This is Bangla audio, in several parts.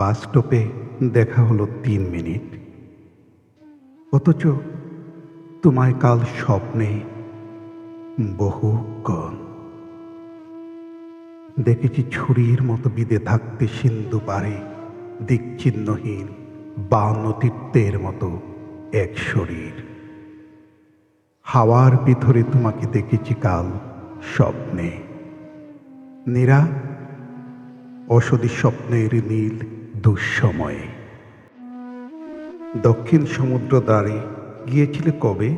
বাস স্টপে দেখা হলো তিন মিনিট। অথচ তোমায় কাল স্বপ্নে বহুক্ষণ দেখেছি ছুরির মতো বিদে থাকতে সিন্ধু পারে দিকচিহ্নহীন বাউন্ন তীর্থের মতো এক শরীর। হাওয়ার ভিতরে তোমাকে দেখেছি কাল স্বপ্নে। নীরা, অসদি স্বপ্নের নীল দুঃসময়ে। দক্ষিণ সমুদ্র দ্বারে গিয়েছিলে কবে?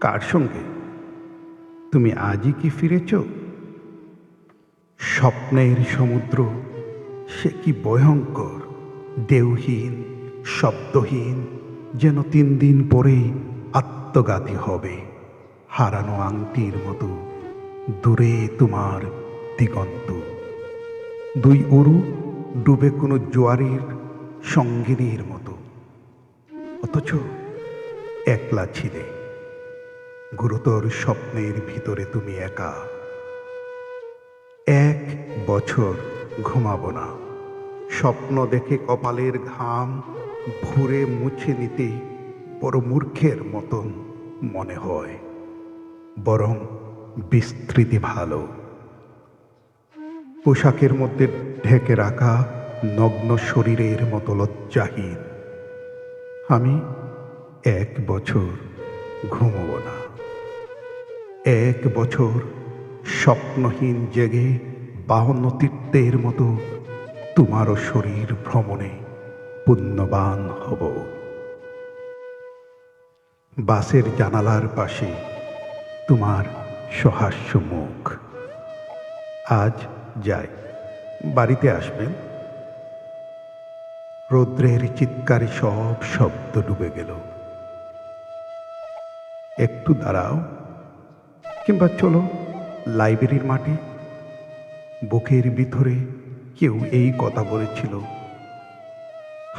কার সঙ্গে? তুমি আজই কি ফিরেছ? স্বপ্নের সমুদ্র, সে কি ভয়ঙ্কর? দেউহীন, শব্দহীন, যেন তিন দিন পরেই আত্মঘাতী হবে। হারানো আংটির মতো দূরে তোমার দিগন্ত। দুই উরু ডুবে কোনো জোয়ারের সঙ্গিনীর মতো। অথচ একলা ছিলে। গুরুতর স্বপ্নের ভিতরে তুমি একা। এক বছর ঘুমাবো না। স্বপ্ন দেখে কপালের ঘাম ভুরে মুছে নিতে বড় মূর্খের মতন মনে হয়। বরং বিস্তৃতি ভালো। পোশাকের মধ্যে ঢেকে রাখা নগ্ন শরীরের মতো লজ্জাহীন। আমি এক বছর ঘুমব না। এক বছর স্বপ্নহীন জেগে বাহন তীর্থের মতো তোমারও শরীর ভ্রমণে পুণ্যবান হব। বাসের জানালার পাশে তোমার সহাস্য মুখ। আজ যাই বাড়িতে আসবেন। রৌদ্রের চিৎকারে সব শব্দ ডুবে গেল। একটু দাঁড়াও, কিংবা চলো লাইব্রেরির মাঠে। বুকের ভিতরে কেউ এই কথা বলেছিল।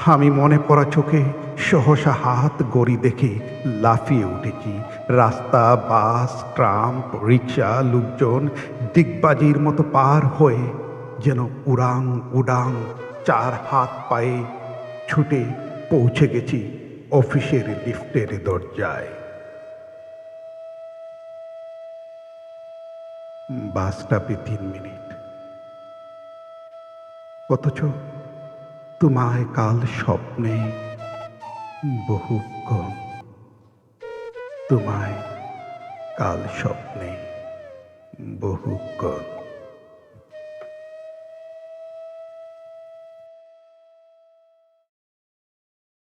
আমি মনে পড়া চোখে সহসা হাত গড়ি দেখে লাফিয়ে উঠেছি। রাস্তা, বাস ট্রাম রিক্সা, লোকজন দিগবাজির মতো পার হয়ে যেন উড়াং উড়াং চার হাত পায়ে ছুটে পৌঁছে গেছি অফিসের লিফটের দরজায়। বাস স্টপে তিন মিনিট। অথচ তোমায় কাল স্বপ্নে বহু কম। তোমায় কাল স্বপ্নে বহুক্ষণ